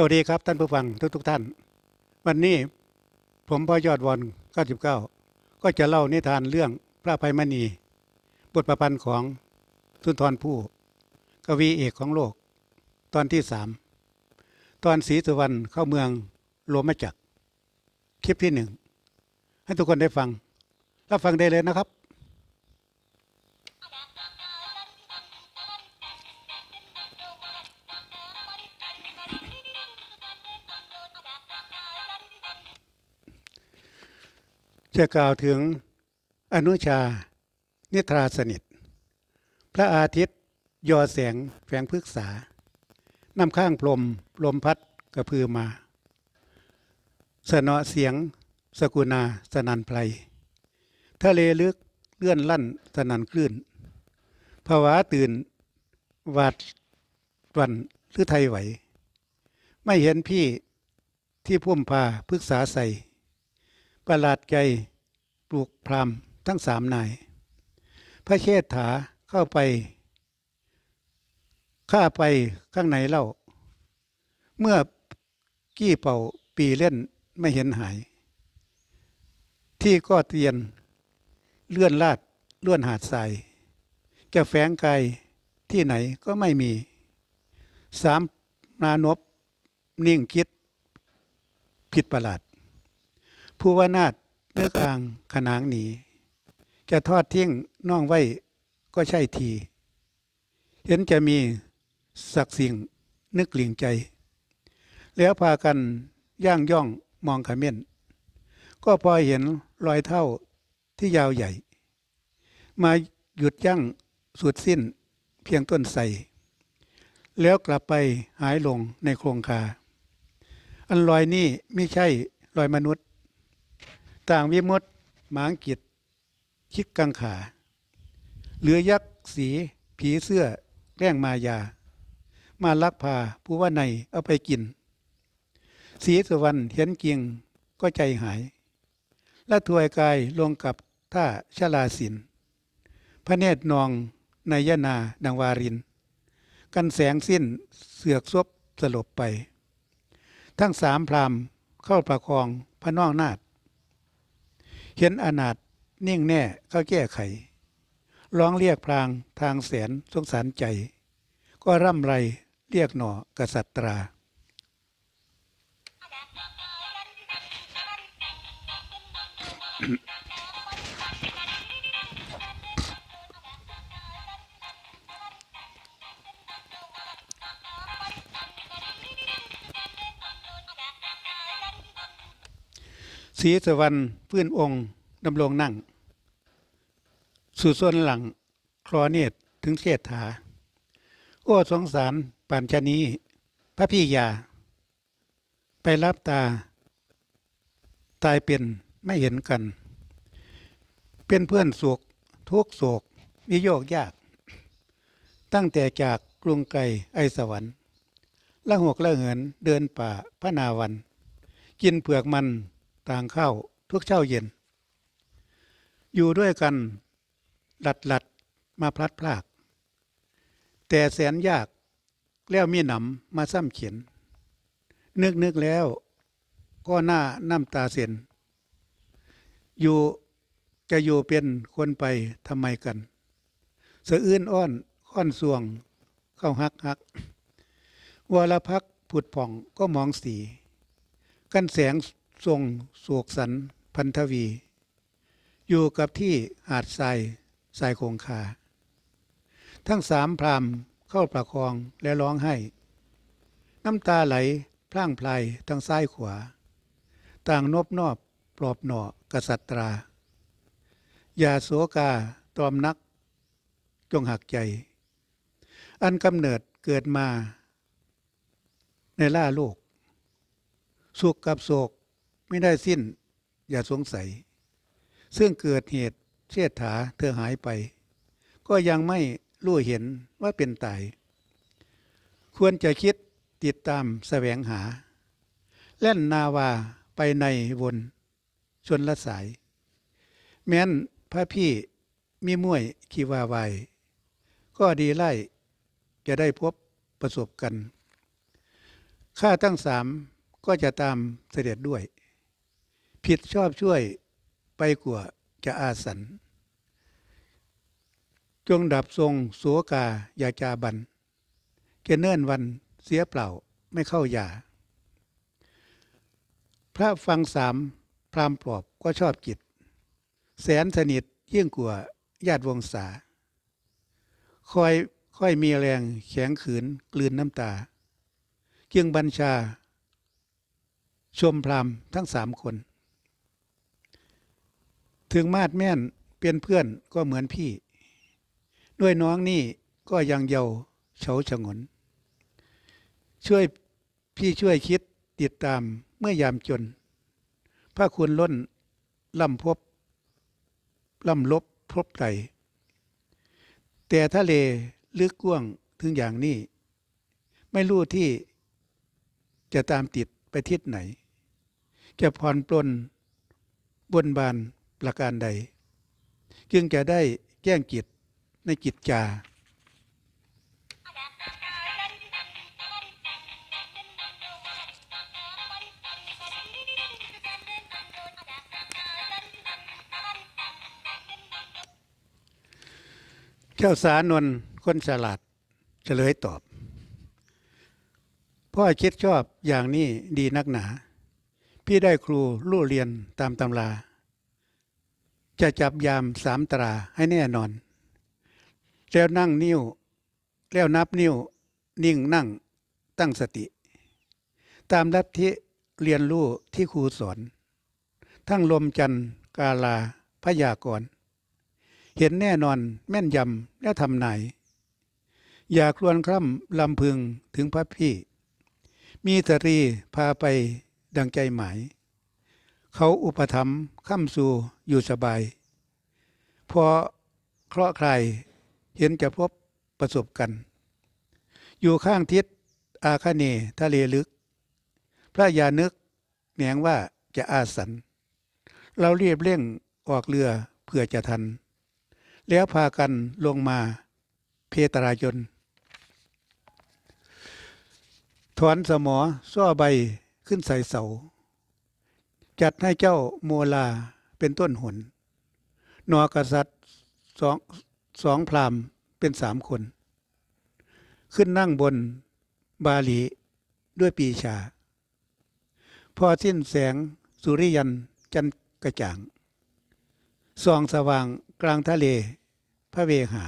สวัสดีครับท่านผู้ฟังทุกทุกๆท่าน วันนี้ผมพ่อยอดวอน99 ก็จะเล่านิทานเรื่องพระภัยมณี บทประพันธ์ของสุนทรภู่กวีเอกของโลก ตอนที่สามตอนศรีสุวรรณเข้าเมืองโลมจักคลิปที่หนึ่งให้ทุกคนได้ฟังรับฟังได้เลยนะครับจะกล่าวถึงอนุชา นิทราสนิท พระอาทิตย์ยอแสงแฝงพฤกษา นำข้างพรมลมพัดกระพือมา สนอเสียง สกุณาสนันไพรทะเลลึกเลื่อนลั่นสนันคลื่นภาวะตื่นหวาดวันหรือไทยไหว ไม่เห็นพี่ที่พุ่มพาพฤกษาใส่ประหลาดใจปลูกพรามทั้งสามนาย พระเชษฐาเข้าไป ข้าไปข้างในเล่า เมื่อกี้เป่าปีเล่นไม่เห็นหาย ที่ก็เตียนเลื่อนลาดเลื่อนหาดทรายจะแฝงกายที่ไหนก็ไม่มี สามนานบนิ่งคิด ผิดประหลาด ผู้ว่านาดเนื้อกลางขนางหนี จะทอดทิ้งน้องไว้ก็ใช่ที เห็นจะมี สักสิ่งนึกหลิงใจ แล้วพากันย่างย่องมองขมิ้น ก็พอเห็นรอยเท่าที่ยาวใหญ่ มาหยุดยั้งสุดสิ้นเพียงต้นใสแล้วกลับไปหายลงในโครงคา อันรอยนี้ไม่ใช่รอยมนุษย์ ต่างวิมุตติหมางกิจคิกกังขา เหลือยักษ์สีผีเสื้อแกล้งมายา มาลักพาผู้ว่าในเอาไปกินสีสุวรรณเห็นเกิงก็ใจหาย และถวยกายลงกับท่าชลาสิน พระเนตรนองในยนาดังวาริน กันแสงสิ้นเสือกซบสลบไป ทั้งสามพรามเข้าประคองพระนองนาฏเห็นอนาถนิ่งแน่เข้าแก้ไข ร้องเรียกพรางทางแสนสงสารใจ ก็ร่ำไร เรียกหน่อกษัตราศีสวรรณพื้นองค์ดำรงนั่ง สู่ส่วนหลังคลอเนตถึงเชษฐา โอ้สงสาร ป่านชะนี้ พระพี่ยา ไปรับตา ตายเป็นไม่เห็นกัน เป็นเพื่อนสุขทุกโศกวิโยกยาก ตั้งแต่จากกรุงไกลไอสวรรค์ละหกละเหินเดินป่าพระนาวัน กินเผือกมันต่างข้าวทุกเช้าเย็น อยู่ด้วยกันหลัดหลัดมาพลัดพราก แต่แสนยาก แล้วมีหนำมาซ้ำเขียน นึกนึกแล้วก็หน้าน้ำตาเสียน อยู่จะอยู่เป็นคนไปทำไมกันสะอื้นอ้อนค่อนสวง เข้าฮักฮักวรพักผุดผ่องก็มองสี กันแสงทรงโศกสันพันธวี อยู่กับที่หาดทรายทรายคงคา ทั้งสามพราม เข้าประคองและร้องไห้ น้ำตาไหลพร่างพลายทั้งซ้ายขวา ต่างนบนอบปลอบหน่อกษัตรา อย่าโสกาตอมนัก จงหักใจ อันกำเนิดเกิดมา ในล่าโลก สุขกับโศกไม่ได้สิ้น อย่าสงสัย ซึ่งเกิดเหตุเชษฐาเธอหายไป ก็ยังไม่ รู้เห็นว่าเป็นตายควรจะคิดติดตามแสวงหาเล่นนาวาไปในวนชนละสาย แม้นพระพี่มีมวยขีวาวายก็ดีไล่จะได้พบประสบกัน ข้าทั้งสามก็จะตามเสด็จด้วย ผิดชอบช่วยไปกว่าจะอาสัน จงดับทรงโสกาอย่าจาบันเกเนิ่นวันเสียเปล่าไม่เข้ายา พระฟังสามพรามปลอบก็ชอบจิต แสนสนิทยิ่งกว่าญาติวงศาคอยค่อยมีแรงแข็งขืนกลืนน้ำตาจึงบัญชา ชมพรามทั้งสามคน ถึงมาดแม่นเป็นเพื่อนก็เหมือนพี่ ด้วยน้องนี่ก็ยังเยาว์เฉาฉงน ช่วยพี่ช่วยคิดติดตามเมื่อยามจน พระคุณล้นล่ำพบล่ำลบพบไตแต่ทะเลลึกกว้างถึงอย่างนี้ ไม่รู้ที่จะตามติดไปทิศไหน จะผ่อนปลนบนบานประการใด จึงจะได้แจ้งกิจ ในกิจจา เจ้าสานนคนฉลาดเฉลยตอบ พ่อคิดชอบอย่างนี้ดีนักหนา พี่ได้ครูลู่เรียนตามตำรา จะจับยามสามตราให้แน่นอน แล้วนั่งนิ้ว แล้วนับนิ้ว นิ่งนั่งตั้งสติ ตามลัทธิเรียนรู้ที่ครูสอน ทั้งลมจันทร์กาลาพยากร เห็นแน่นอนแม่นยำและทำนาย อย่าครวนคร่ำลำพึงถึงพระพี่ มีตรีพาไปดังใจหมาย เขาอุปถัมภ์ข้ามสู่อยู่สบาย พอเคราะห์ใคร เห็นจะพบประสบกัน อยู่ข้างทิศอาคเนทะเลลึก พระยานึกแหนงว่าจะอาสัน เราเรียบเร่งออกเรือเพื่อจะทัน แล้วพากันลงมาเพตรายนถอนสมอซ้อใบขึ้นใส่เสา จัดให้เจ้าโมลาเป็นต้นหนนอกษัตริย์สอง สองพรามเป็นสามคน ขึ้นนั่งบนบาลีด้วยปีชา พอสิ้นแสงสุริยันจันกระจ่างส่องสว่างกลางทะเลพระเวหา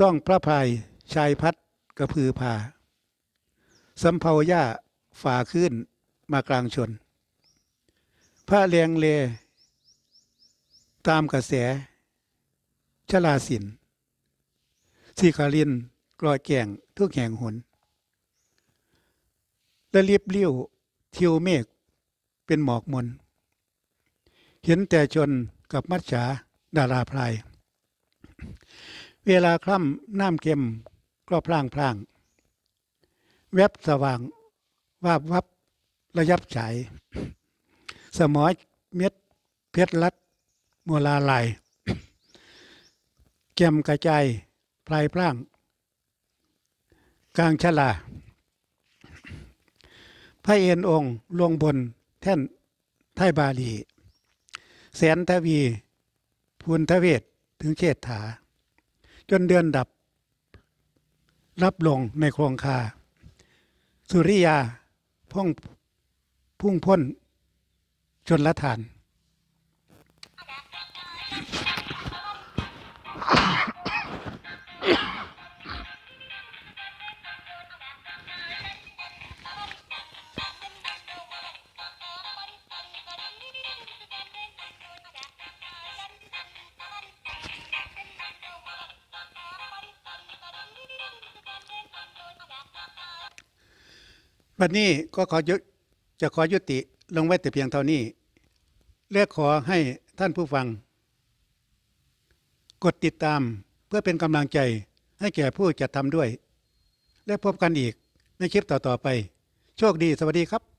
ต้องพระพายชายพัดกระพือพาสำเภาย่าฝ่าขึ้นมากลางชน พระเลียงเล ตามกระแส ชลาสินสีขาลินกลอยแก่งทุกแห่งหน และรีบเลี้ยวเที่ยวเมฆเป็นหมอกมน เห็นแต่ชนกับมัจฉาดาราพลาย เวลาคล่ำน้ำเค็มก็พลางพลางแวบสว่างวาบวับระยับฉาย สมอยเม็ดเพชรลัดมัวลาลาย แก้มกระจายพลายพลาง กลางชลา พระเอ็นองค์ลงบนแท่นไทยบาลี แสนทวีพูนทเวศถึงเชษฐาจนเดือนดับ รับลงในโครงคา สุริยาพ่องพุ่งพ้นจนละทาน วันนี้ก็ขอยุจะขอยุติลงไว้แต่เพียงเท่านี้และขอให้ท่านผู้ฟัง กดติดตามเพื่อเป็นกำลังใจให้แก่ผู้จัดทำด้วย และพบกันอีกในคลิปต่อๆไป โชคดีสวัสดีครับ